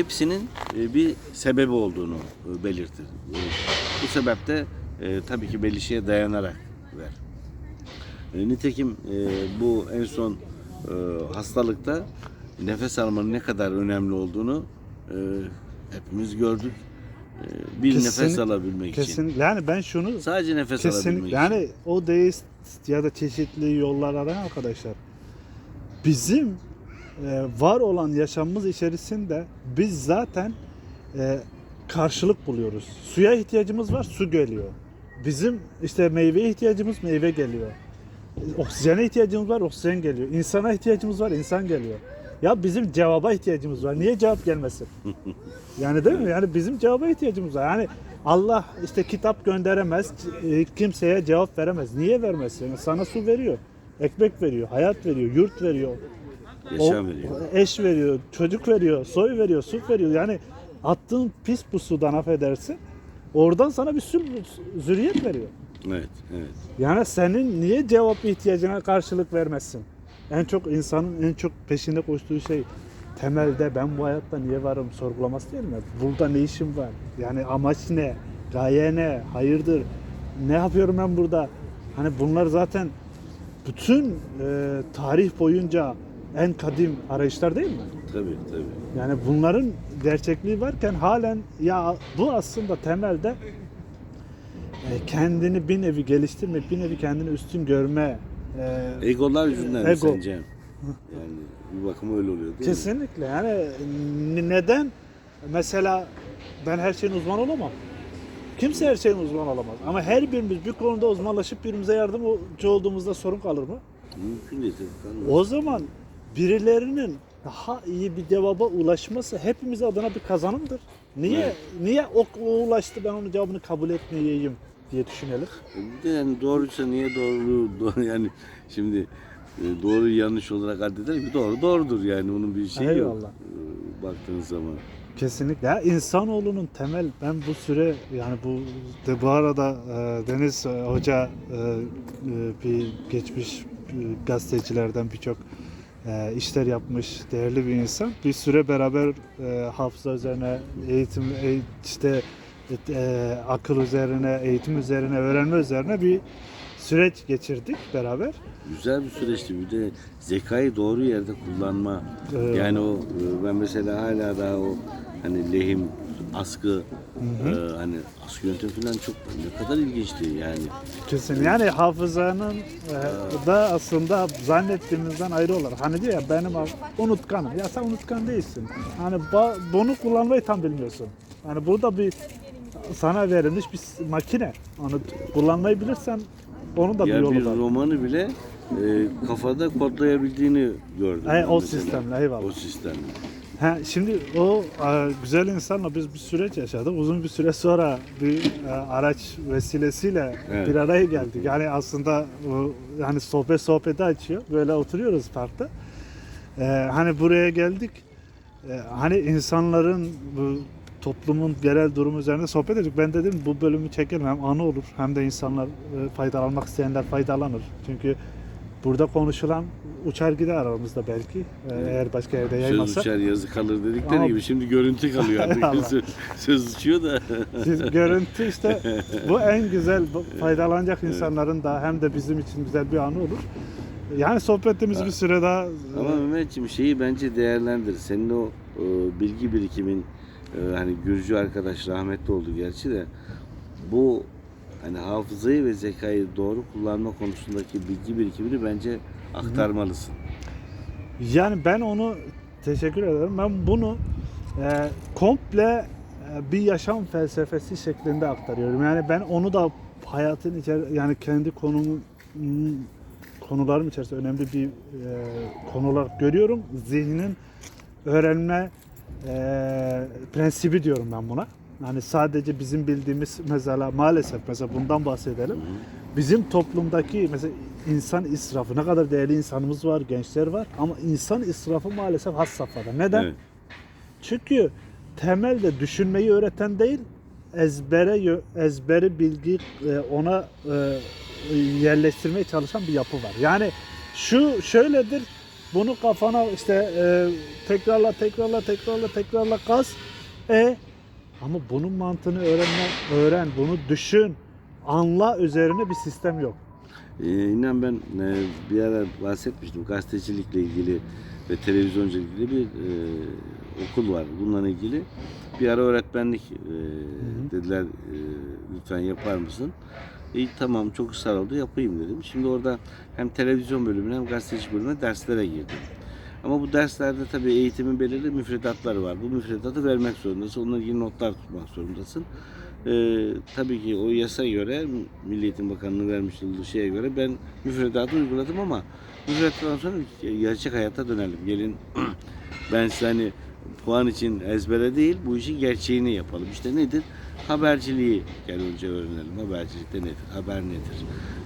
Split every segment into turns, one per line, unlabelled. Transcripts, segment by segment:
hepsinin e, bir sebebi olduğunu e, belirtir. E, Bu sebeple e, tabii ki belli şeye dayanarak ver. Nitekim bu en son hastalıkta nefes almanın ne kadar önemli olduğunu hepimiz gördük. Bir nefes
Kesinlikle-
alabilmek için.
Kesin. Yani ben şunu
Sadece nefes alabilmek
kesin
için.
yani o deist ya da çeşitli yollar arayan arkadaşlar bizim var olan yaşamımız içerisinde biz zaten e, karşılık buluyoruz. Suya ihtiyacımız var, su geliyor. Bizim işte meyveye ihtiyacımız meyve geliyor. Oksijene ihtiyacımız var, oksijen geliyor. İnsana ihtiyacımız var, insan geliyor. Ya bizim cevaba ihtiyacımız var. Niye cevap gelmesin? Yani değil mi? Yani bizim cevaba ihtiyacımız var. Yani Allah işte kitap gönderemez, e, kimseye cevap veremez. Niye vermez? Yani sana su veriyor, ekmek veriyor, hayat veriyor, yurt veriyor,
Yaşam veriyor.
eş veriyor, çocuk veriyor, soy veriyor, süt veriyor. Yani attığın pis bu sudan affedersin. Oradan sana bir sürü zürriyet veriyor.
Evet, evet.
Yani senin niye cevap ihtiyacına karşılık vermezsin? En çok insanın en çok peşinde koştuğu şey temelde ben bu hayatta niye varım sorgulaması değil mi? Burada ne işim var? Yani amaç ne? Gaye ne? Hayırdır? Ne yapıyorum ben burada? Hani bunlar zaten bütün e, tarih boyunca en kadim arayışlar değil mi?
Tabii, tabii.
Yani bunların gerçekliği varken halen ya bu aslında temelde e, kendini bir nevi geliştirme, bir nevi kendini üstün görme. e,
Egolar yüzünden mi
Ego.
sence? Yani bir bakıma öyle oluyor değil mi?
kesinlikle yani n- neden mesela ben her şeyin uzman olamam. Kimse her şeyin uzman olamaz. Ama her birimiz bir konuda uzmanlaşıp birbirimize yardımcı olduğumuzda sorun kalır mı?
Mümkün değil.
O zaman birilerinin daha iyi bir cevaba ulaşması hepimiz adına bir kazanımdır. Niye
Evet.
niye o, o ulaştı ben onun cevabını kabul etmeyeyim diye düşünelim.
Bir de yani doğruysa niye doğru, doğru yani şimdi e, doğru yanlış olarak addeder ki doğru doğrudur yani onun bir şeyi yok.
Eyvallah.
e, Baktığın zaman.
Kesinlikle. Ya insanoğlunun temel ben bu süre yani bu de bu arada e, Deniz e, Hoca e, e, bir geçmiş gazetecilerden birçok e, işler yapmış değerli bir insan. Bir süre beraber e, hafıza üzerine eğitim e, işte e, akıl üzerine, eğitim üzerine, öğrenme üzerine bir süreç geçirdik beraber.
Güzel bir süreçti. Bir de zekayı doğru yerde kullanma.
Evet.
Yani o e, ben mesela hala daha o hani lehim, askı e, hani askı yöntem falan çok ne kadar ilginçti yani.
Kesin. Yani hafızanın e, da aslında zannettiğimizden ayrı olarak. Hani diyor ya benim unutkanım. Ya sen unutkan değilsin. Hani bunu kullanmayı tam bilmiyorsun. Yani burada bir sana verilmiş bir makine. Onu kullanmayı bilirsen onun da bir
Ya
yolu
bir
var.
romanı bile e, kafada kodlayabildiğini gördüm.
E, o
mesela.
sistemle, eyvallah.
O sistemle.
Ha, şimdi o e, güzel insanla biz bir süreç yaşadık. Uzun bir süre sonra bir e, araç vesilesiyle
Evet.
bir araya geldik. Yani aslında o, yani sohbet sohbeti açıyor. Böyle oturuyoruz parkta. E, hani buraya geldik. E, hani insanların bu toplumun genel durumu üzerine sohbet ettik. Ben dedim bu bölümü çekelim hem anı olur hem de insanlar e, faydalanmak isteyenler faydalanır. Çünkü burada konuşulan uçar gider aramızda belki. E, eğer başka yerde
Söz
yaymazsa.
uçar yazı kalır dedikleri
Ama-
gibi şimdi görüntü kalıyor artık. söz, söz uçuyor da.
Siz görüntü işte bu en güzel bu faydalanacak insanların da hem de bizim için güzel bir anı olur. Yani sohbetimiz bir süre daha
Ama Mehmetciğim şeyi bence değerlendir. Senin o e, bilgi birikimin e, hani Gürcü arkadaş rahmetli oldu gerçi de bu hani hafızayı ve zekayı doğru kullanma konusundaki bilgi birikimini bence aktarmalısın.
yani ben onu teşekkür ederim. Ben bunu e, komple e, bir yaşam felsefesi şeklinde aktarıyorum. Yani ben onu da hayatın içer yani kendi konum konularım içerisinde önemli bir e, konu görüyorum. Zihnin öğrenme e, prensibi diyorum ben buna. Yani sadece bizim bildiğimiz mesela maalesef mesela bundan bahsedelim. Bizim toplumdaki mesela insan israfı ne kadar değerli insanımız var, gençler var ama insan israfı maalesef has safhada. Neden?
Evet.
Çünkü temelde düşünmeyi öğreten değil, ezbere ezberi bilgi e, ona e, yerleştirmeye çalışan bir yapı var. Yani şu şöyledir, bunu kafana işte e, tekrarla tekrarla tekrarla tekrarla kaz. E ama bunun mantığını öğrenme, öğren, bunu düşün, anla üzerine bir sistem yok.
Ee, inan ben e, bir ara bahsetmiştim gazetecilikle ilgili ve televizyonculukla ilgili bir e, okul var. Bununla ilgili bir ara öğretmenlik e, dediler e, lütfen yapar mısın? İyi tamam çok ısrar oldu yapayım dedim. Şimdi orada hem televizyon bölümüne hem gazeteci bölümüne derslere girdim. Ama bu derslerde tabii eğitimin belirli müfredatları var. Bu müfredatı vermek zorundasın. Onunla ilgili notlar tutmak zorundasın. Ee, tabii ki o yasa göre Milli Eğitim Bakanlığı vermiş olduğu şeye göre ben müfredatı uyguladım ama müfredattan sonra gerçek hayata dönelim. Gelin ben size hani puan için ezbere değil bu işin gerçeğini yapalım. İşte nedir? Haberciliği gel önce öğrenelim. Habercilikte nedir? Haber nedir?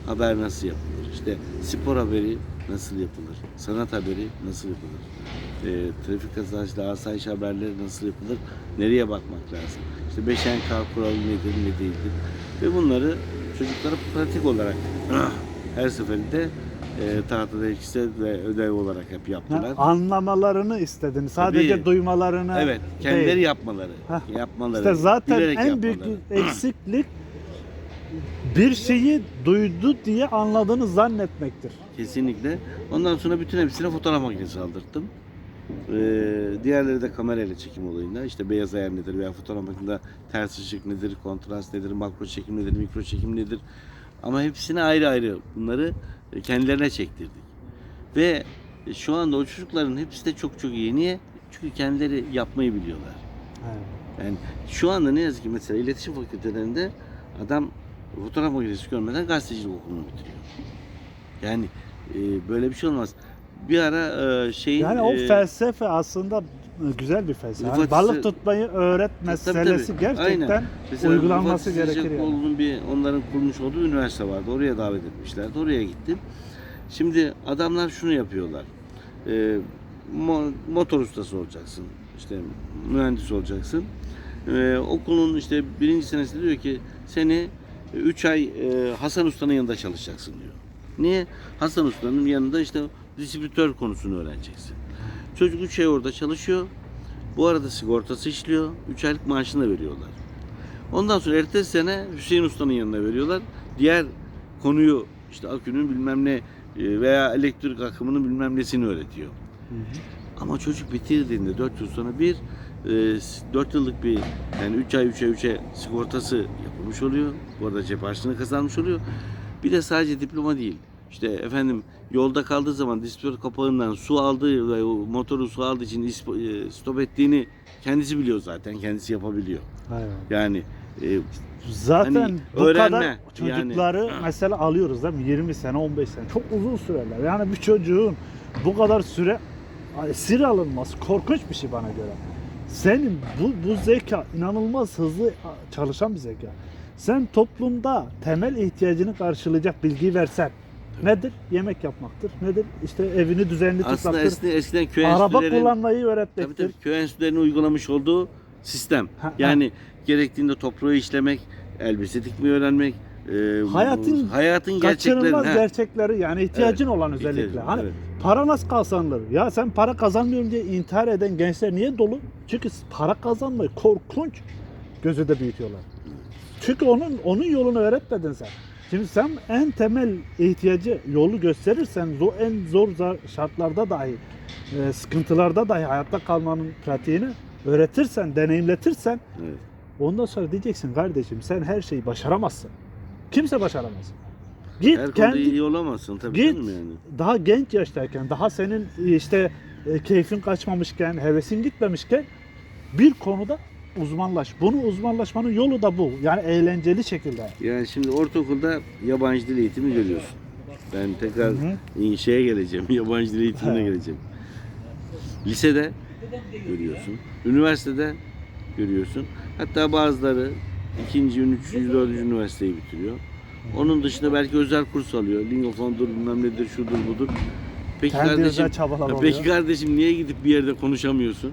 Haber nasıl yapılır? İşte spor haberi nasıl yapılır? Sanat haberi nasıl yapılır? Ee, trafik kazasıyla asayiş haberleri nasıl yapılır? Nereye bakmak lazım? İşte 5N kuralı nedir, ne değildir? Ve bunları çocuklara pratik olarak her seferinde e, tahtada ekse ve ödev olarak hep
Ha,
yaptılar.
anlamalarını istedin. Sadece
Tabii.
duymalarını
Evet, kendileri
değil.
yapmaları.
Hah.
Yapmaları.
İşte zaten en büyük
yapmaları.
eksiklik bir şeyi duydu diye anladığını zannetmektir.
Kesinlikle. Ondan sonra bütün hepsine fotoğraf makinesi aldırttım. Ee, diğerleri de kamerayla çekim olayında. İşte beyaz ayar nedir veya fotoğraf makinesinde ters ışık nedir, kontrast nedir, makro çekim nedir, mikro çekim nedir. Ama hepsine ayrı ayrı bunları kendilerine çektirdik. Ve şu anda o çocukların hepsi de çok çok iyi. Niye? Çünkü kendileri yapmayı biliyorlar. Yani şu anda ne yazık ki mesela iletişim fakültelerinde adam fotoğraf makinesi görmeden gazetecilik okulunu bitiriyor. Yani e, böyle bir şey olmaz. Bir ara e, şeyin
Yani o
e,
felsefe aslında güzel bir felsefe. Yani
Rıfat
balık
Sı-
tutmayı öğret meselesi
tabii.
gerçekten
Aynen. mesela
uygulanması
Rıfat
gerekir yani.
Bir onların kurmuş olduğu üniversite vardı. Oraya davet etmişlerdi. Oraya gittim. Şimdi adamlar şunu yapıyorlar. E, mo- motor ustası olacaksın. İşte mühendis olacaksın. E, okulun işte birinci senesinde diyor ki seni 3 ay e, Hasan Usta'nın yanında çalışacaksın diyor. Niye? Hasan Usta'nın yanında işte distribütör konusunu öğreneceksin. Çocuk 3 ay orada çalışıyor. Bu arada sigortası işliyor. 3 aylık maaşını da veriyorlar. Ondan sonra ertesi sene Hüseyin Usta'nın yanına veriyorlar. Diğer konuyu işte akünün bilmem ne e, veya elektrik akımının bilmem nesini öğretiyor. Ama çocuk bitirdiğinde 4 yıl sonra bir 4 yıllık bir yani 3 ay 3 ay 3 ay sigortası yapılmış oluyor. Bu arada cep harçlığını kazanmış oluyor. Bir de sadece diploma değil. İşte efendim yolda kaldığı zaman distribütör kapağından su aldığı ve motoru su aldığı için e, stop ettiğini kendisi biliyor zaten. Kendisi yapabiliyor.
Aynen.
Yani e,
Zaten
Hani
bu
öğrenme,
kadar
yani.
çocukları mesela alıyoruz değil mi? 20 sene, 15 sene. Çok uzun süreler. Yani bir çocuğun bu kadar süre esir alınması korkunç bir şey bana göre. Senin bu, bu zeka inanılmaz hızlı çalışan bir zeka. Sen toplumda temel ihtiyacını karşılayacak bilgiyi versen nedir? Yemek yapmaktır. Nedir? İşte evini düzenli
aslında
tutmaktır.
eskiden, eskiden köy
Araba
enstitülerin-
kullanmayı
Tabii
öğretmektir.
tabii köy enstitülerinin uygulamış olduğu sistem.
Ha,
yani gerektiğinde toprağı işlemek, elbise dikmeyi öğrenmek, e,
Hayatın
hayatın
Kaçınılmaz
ha,
gerçekleri yani ihtiyacın olan özellikle.
ihtiyacın,
Hani
evet.
para nasıl kazanılır? Ya sen para kazanmıyorum diye intihar eden gençler niye dolu? Çünkü para kazanmayı korkunç gözüde büyütüyorlar. Çünkü onun onun yolunu öğretmedin sen. Şimdi sen en temel ihtiyacı yolu gösterirsen o en zor şartlarda dahi e, sıkıntılarda dahi hayatta kalmanın pratiğini öğretirsen, deneyimletirsen
Evet.
ondan sonra diyeceksin kardeşim sen her şeyi başaramazsın. Kimse başaramaz. Git
Her
kendi
iyi olamazsın tabii
Git.
canım yani.
daha genç yaştayken, daha senin işte e, keyfin kaçmamışken, hevesin gitmemişken bir konuda uzmanlaş. Bunu uzmanlaşmanın yolu da bu. Yani eğlenceli şekilde.
Yani şimdi ortaokulda yabancı dil eğitimi görüyorsun. Ben tekrar
Hı
şeye geleceğim, yabancı dil eğitimine geleceğim. Lisede görüyorsun, üniversitede görüyorsun. Hatta bazıları ikinci, üçüncü, dördüncü üniversiteyi bitiriyor. Onun dışında belki özel kurs alıyor. Lingofondur, bilmem nedir, şudur budur. Peki
Kendi
kardeşim,
özel çabalar
ya
oluyor.
peki kardeşim niye gidip bir yerde konuşamıyorsun?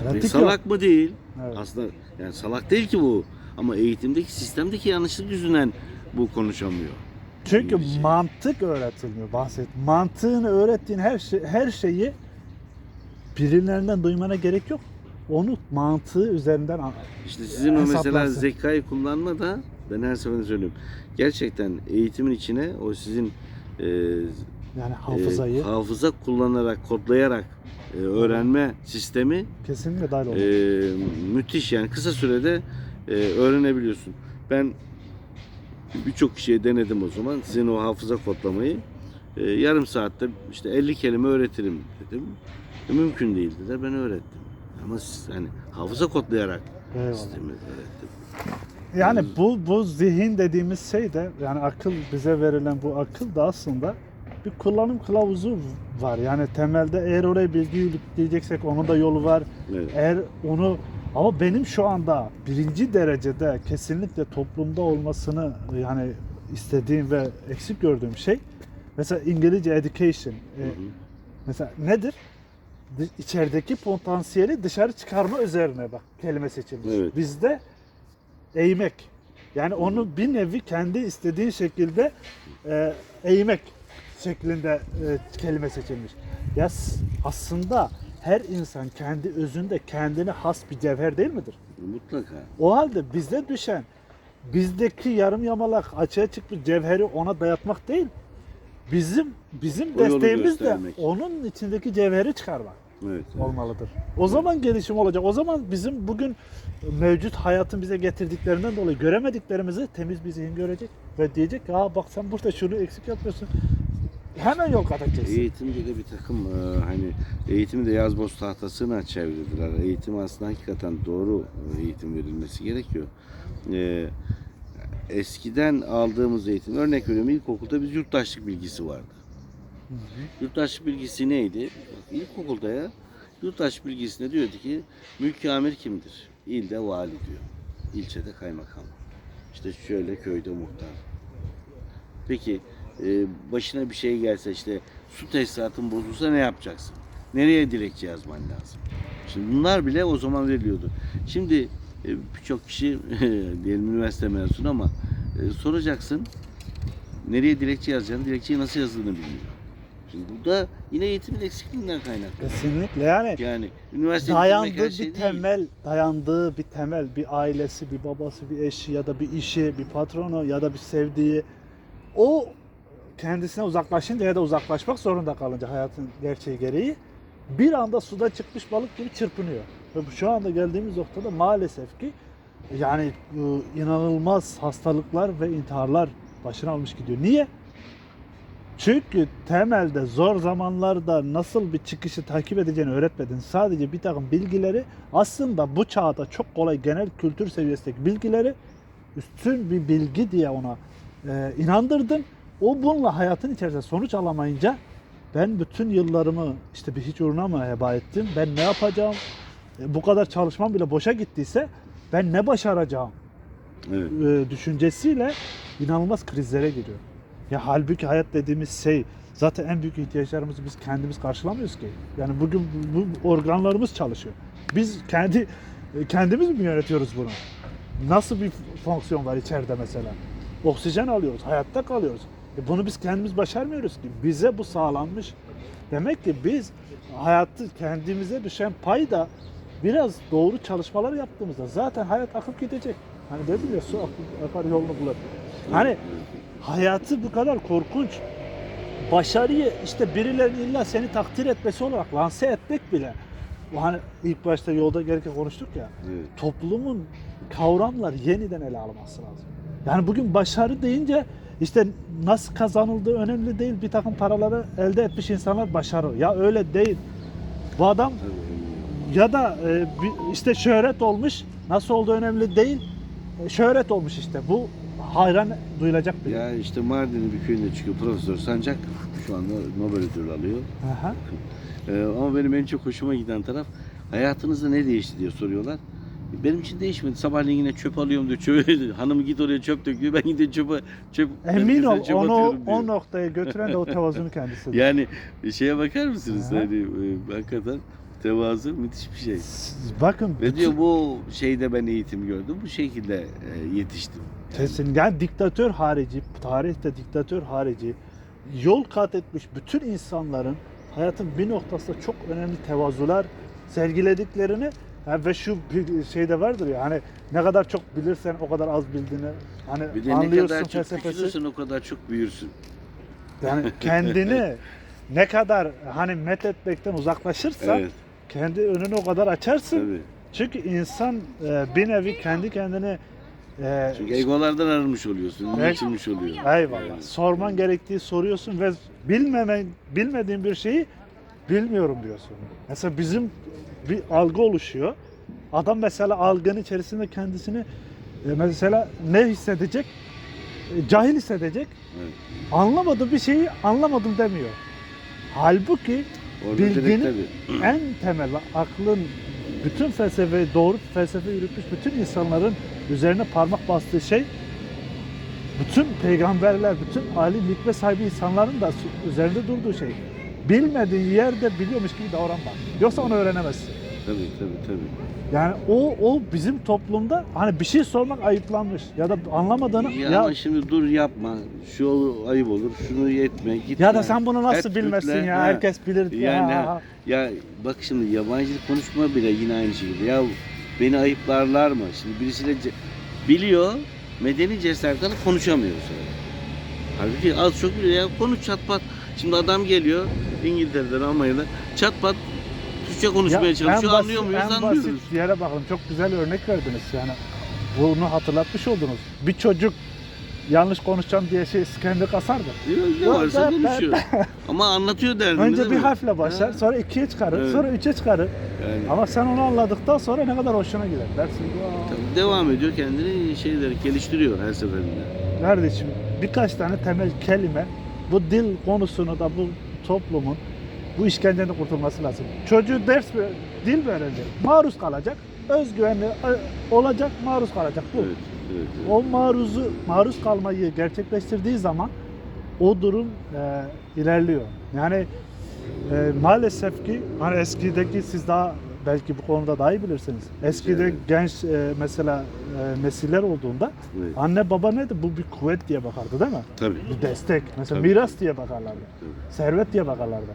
E,
Pratik
salak mı değil?
Evet.
Aslında yani salak değil ki bu. Ama eğitimdeki sistemdeki yanlışlık yüzünden bu konuşamıyor.
Çünkü
İngilizce.
mantık öğretilmiyor bahset. Mantığını öğrettiğin her şey her şeyi birilerinden duymana gerek yok. Onu mantığı üzerinden
İşte sizin o mesela
Hesaplansın.
zekayı kullanma da ben her seferinde söylüyorum. Gerçekten eğitimin içine o sizin e,
yani hafızayı
e, hafıza kullanarak, kodlayarak e, öğrenme sistemi
kesinlikle dahil olur.
e, müthiş yani kısa sürede e, öğrenebiliyorsun. Ben birçok kişiye denedim o zaman sizin o hafıza kodlamayı. E, yarım saatte işte 50 kelime öğretirim dedim. E, mümkün değil dediler ben öğrettim. Ama siz, hani hafıza kodlayarak
Eyvallah.
sistemi öğrettim.
Yani bu bu zihin dediğimiz şey de yani akıl bize verilen bu akıl da aslında bir kullanım kılavuzu var. Yani temelde eğer oraya bilgi yükleyeceksek onun da yolu var.
Evet.
Eğer onu ama benim şu anda birinci derecede kesinlikle toplumda olmasını yani istediğim ve eksik gördüğüm şey mesela İngilizce education. E,
Hı hı.
mesela nedir? İçerideki potansiyeli dışarı çıkarma üzerine bak kelime seçilmiş.
Evet.
Bizde eğmek. Yani onu bir nevi kendi istediğin şekilde e, eğmek şeklinde e, kelime seçilmiş. Ya aslında her insan kendi özünde kendine has bir cevher değil midir?
Mutlaka.
O halde bizde düşen bizdeki yarım yamalak açığa çıkmış cevheri ona dayatmak değil. Bizim bizim
O yolu
desteğimiz de
göstermek.
onun içindeki cevheri çıkarmak
Evet.
olmalıdır. O zaman gelişim olacak. O zaman bizim bugün mevcut hayatın bize getirdiklerinden dolayı göremediklerimizi temiz bir zihin görecek ve diyecek ki Aa bak sen burada şunu eksik yapıyorsun. Hemen yol kat edeceksin.
Eğitimde de bir takım e, hani eğitimi de yazboz tahtasına çevirdiler. Eğitim aslında hakikaten doğru e, eğitim verilmesi gerekiyor. E, eskiden aldığımız eğitim, örnek veriyorum ilkokulda biz yurttaşlık bilgisi vardı.
Hı hı.
Yurttaşlık bilgisi neydi? Bak, ilkokulda ya yurttaşlık bilgisinde diyordu ki mülki amir kimdir? İlde vali diyor. İlçede kaymakam. İşte şöyle köyde muhtar. Peki e, başına bir şey gelse işte su tesisatın bozulsa ne yapacaksın? Nereye dilekçe yazman lazım? Şimdi bunlar bile o zaman veriliyordu. Şimdi birçok kişi diyelim üniversite mezunu ama e, soracaksın nereye dilekçe yazacağını, dilekçeyi nasıl yazıldığını bilmiyor. Şimdi bu da yine eğitimin eksikliğinden kaynaklı.
Kesinlikle yani
Yani üniversite
dayandığı
her
bir
şey değil.
temel, dayandığı bir temel, bir ailesi, bir babası, bir eşi ya da bir işi, bir patronu ya da bir sevdiği o kendisine uzaklaşınca ya da uzaklaşmak zorunda kalınca hayatın gerçeği gereği bir anda suda çıkmış balık gibi çırpınıyor. Ve şu anda geldiğimiz noktada maalesef ki yani e, inanılmaz hastalıklar ve intiharlar başına almış gidiyor. Niye? Çünkü temelde zor zamanlarda nasıl bir çıkışı takip edeceğini öğretmedin. Sadece bir takım bilgileri aslında bu çağda çok kolay genel kültür seviyesindeki bilgileri üstün bir bilgi diye ona e, inandırdın. O bununla hayatın içerisinde sonuç alamayınca ben bütün yıllarımı işte bir hiç uğruna mı heba ettim? Ben ne yapacağım? E, bu kadar çalışmam bile boşa gittiyse ben ne başaracağım?
Evet.
e, düşüncesiyle inanılmaz krizlere giriyor. Ya halbuki hayat dediğimiz şey zaten en büyük ihtiyaçlarımızı biz kendimiz karşılamıyoruz ki. Yani bugün bu organlarımız çalışıyor. Biz kendi e, kendimiz mi yönetiyoruz bunu? Nasıl bir fonksiyon var içeride mesela? Oksijen alıyoruz, hayatta kalıyoruz. E bunu biz kendimiz başarmıyoruz ki. Bize bu sağlanmış. Demek ki biz hayatı kendimize düşen payda biraz doğru çalışmalar yaptığımızda zaten hayat akıp gidecek. Hani dedim ya su akıp, akar yolunu bulur. Hani hayatı bu kadar korkunç başarıyı işte birilerinin illa seni takdir etmesi olarak lanse etmek bile hani ilk başta yolda gelirken konuştuk ya
Evet.
toplumun kavramlar yeniden ele alması lazım. Yani bugün başarı deyince işte nasıl kazanıldığı önemli değil. Bir takım paraları elde etmiş insanlar başarı. Ya öyle değil. Bu adam
Tabii.
Ya da e, işte şöhret olmuş. Nasıl olduğu önemli değil. E, şöhret olmuş işte. Bu hayran duyulacak bir.
Ya işte Mardin'in bir köyünde çıkıyor Profesör Sancak. Şu anda Nobel ödülü alıyor.
Aha.
Ee, ama benim en çok hoşuma giden taraf hayatınızda ne değişti diye soruyorlar. Benim için değişmedi. Sabahleyin yine çöp alıyorum diyor. Çöp, hanım git oraya çöp döküyor. Ben gidiyorum çöpe çöp
Emin ol
çöp
onu o noktaya götüren de o tevazunun kendisidir.
Yani şeye bakar mısınız?
Aha.
Hani e, hakikaten tevazu müthiş bir şey.
Bakın
Ve
bütün-
diyor bu şeyde ben eğitim gördüm. Bu şekilde e, yetiştim.
Kesin. Yani diktatör harici, tarihte diktatör harici yol kat etmiş bütün insanların hayatın bir noktasında çok önemli tevazular sergilediklerini ha, ve şu bir şeyde vardır ya hani ne kadar çok bilirsen o kadar az bildiğini hani
Bir de ne
anlıyorsun
kadar çok
felsefesi.
küçülürsün o kadar çok büyürsün.
Yani kendini ne kadar hani met etmekten uzaklaşırsan
Evet.
Kendi önünü o kadar açarsın.
Tabii.
Çünkü insan e, bir nevi kendi kendine e,
Çünkü egolardan arınmış oluyorsun.
Evet.
Geçilmiş oluyor.
eyvallah sorman gerektiği soruyorsun ve bilmemen bilmediğin bir şeyi bilmiyorum diyorsun. Mesela bizim bir algı oluşuyor. Adam mesela algının içerisinde kendisini e, mesela ne hissedecek? E, cahil hissedecek.
Evet.
Anlamadığı bir şeyi anlamadım demiyor. Halbuki Bilginin- en temel aklın bütün felsefe doğru felsefe yürütmüş bütün insanların üzerine parmak bastığı şey bütün peygamberler, bütün alim hikmet sahibi insanların da üzerinde durduğu şey. Bilmediğin yerde biliyormuş gibi davranma. Yoksa onu öğrenemezsin.
Tabii tabii tabii.
Yani o o bizim toplumda hani bir şey sormak ayıplanmış ya da anlamadığını
Ya,
ya
ama şimdi dur yapma. Şu ayıp olur. Şunu yetme. Git.
ya da sen bunu nasıl
Et
bilmezsin ya
ha.
herkes bilir.
Yani
Ya.
ya bak şimdi yabancı konuşma bile yine aynı şekilde. Ya beni ayıplarlar mı? Şimdi birisiyle biliyor, medeni cesaretten konuşamıyor bu sefer. Halbuki az çok biliyor ya konuş çat pat. Şimdi adam geliyor İngiltere'den Almanya'dan çat pat Türkçe konuşmaya
Ya
çalışıyor.
basit-
anlıyor muyuz?
En
Anlıyoruz.
basit yere bakalım. Çok güzel örnek verdiniz yani. Bunu hatırlatmış oldunuz. Bir çocuk yanlış konuşacağım diye şey kendi kasardı.
Ne
Yok,
varsa konuşuyor. Ama anlatıyor derdini
Önce bir harfle başlar, sonra ikiye çıkarır,
Evet.
sonra üçe çıkarır.
Yani.
Ama sen onu anladıktan sonra ne kadar hoşuna gider. Dersin "Vay."
Tabii devam ediyor kendini şeyleri geliştiriyor her seferinde.
Kardeşim birkaç tane temel kelime bu dil konusunu da bu toplumun bu işkenceden kurtulması lazım. Çocuğu ders dil verecek, maruz kalacak, özgüvenli ö- olacak, maruz kalacak. Bu.
Evet, evet, evet.
O maruzu maruz kalmayı gerçekleştirdiği zaman o durum e, ilerliyor. Yani e, maalesef ki hani eskideki siz daha belki bu konuda daha iyi bilirsiniz. Eskide
Evet.
genç e, mesela e, nesiller olduğunda
Evet.
anne baba neydi? Bu bir kuvvet diye bakardı değil mi?
Tabii.
Bir destek. Mesela
Tabii.
miras diye bakarlardı.
Tabii.
Servet diye bakarlardı.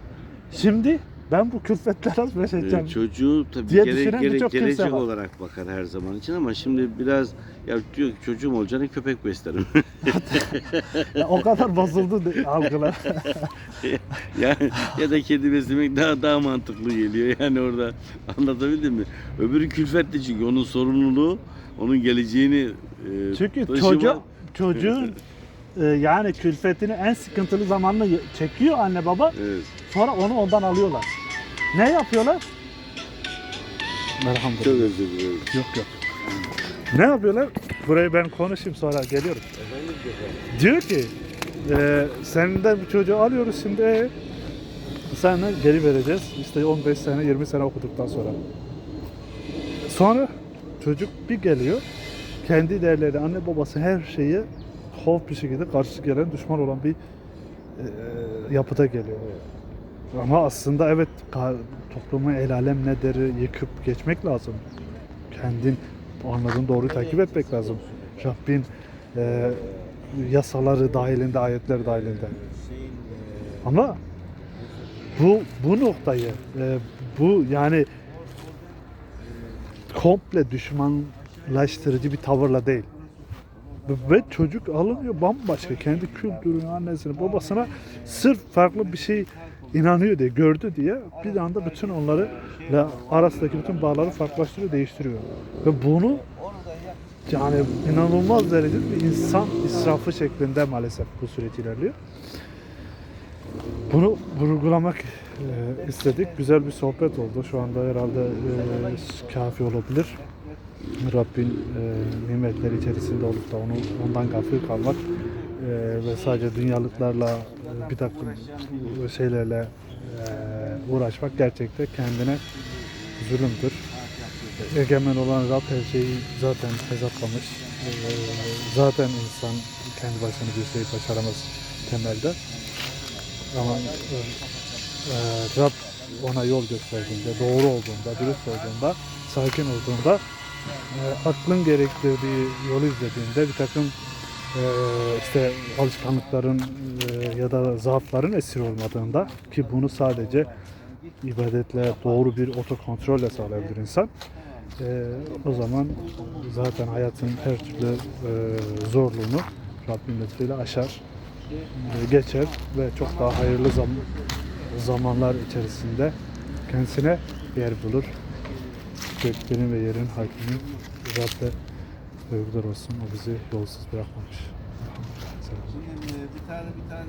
Şimdi ben bu külfetleri az beşeceğim.
Ee, çocuğu tabii
diye
gere, gere-
kimse
gelecek
var.
olarak bakar her zaman için ama şimdi biraz ya diyor ki çocuğum olacağını köpek beslerim.
Ya o kadar de- algılar.
ya, ya da kedi beslemek daha daha mantıklı geliyor yani orada anlatabildim mi? Öbürü külfetli çünkü onun sorumluluğu onun geleceğini e,
Çünkü
taşımak-
çocuk çocuğun e, yani külfetini en sıkıntılı zamanını y- çekiyor anne baba.
Evet.
Sonra onu ondan alıyorlar. Ne yapıyorlar? Elhamdülillah.
Çok özür dilerim.
Yok yok. Ne yapıyorlar? Burayı ben konuşayım sonra geliyorum. Diyor ki e, senden bu çocuğu alıyoruz şimdi e, sana geri vereceğiz. İşte 15 sene 20 sene okuduktan sonra. Sonra çocuk bir geliyor. Kendi değerleri, anne babası her şeyi hof bir şekilde karşı gelen düşman olan bir e, yapıda geliyor. Ama aslında evet toplumu el alem ne deri yıkıp geçmek lazım. Kendin anladığın doğruyu takip etmek lazım. Rabbin e, yasaları dahilinde, ayetler dahilinde. Ama bu bu noktayı e, bu yani komple düşmanlaştırıcı bir tavırla değil. Ve çocuk alınıyor bambaşka kendi kültürünü, annesini, babasına sırf farklı bir şey inanıyor diye, gördü diye bir anda bütün onları ve arasındaki bütün bağları farklılaştırıyor, değiştiriyor. Ve bunu yani inanılmaz derecede bir insan israfı şeklinde maalesef bu süreç ilerliyor. Bunu vurgulamak e, istedik. Güzel bir sohbet oldu. Şu anda herhalde e, kafi olabilir. Rabbin e, nimetleri içerisinde olup da onu ondan gafil kalmak e, ve sadece dünyalıklarla e, bir takım şeylerle e, uğraşmak gerçekten kendine zulümdür. Egemen olan Rab her şeyi zaten hesaplamış. E, zaten insan kendi başına bir şey başaramaz temelde. Ama e, e, Rab ona yol gösterdiğinde, doğru olduğunda, dürüst olduğunda, sakin olduğunda e, aklın gerektirdiği yolu izlediğinde bir takım e, işte alışkanlıkların e, ya da zaafların esir olmadığında ki bunu sadece ibadetle doğru bir otokontrolle sağlayabilir insan. E, o zaman zaten hayatın her türlü e, zorluğunu Rabbim lütfuyla aşar, e, geçer ve çok daha hayırlı zam zamanlar içerisinde kendisine yer bulur. Göklerin ve yerin hakimi Rabbe övgüler olsun. O bizi yolsuz bırakmamış. Selam.
Bir tane bir tane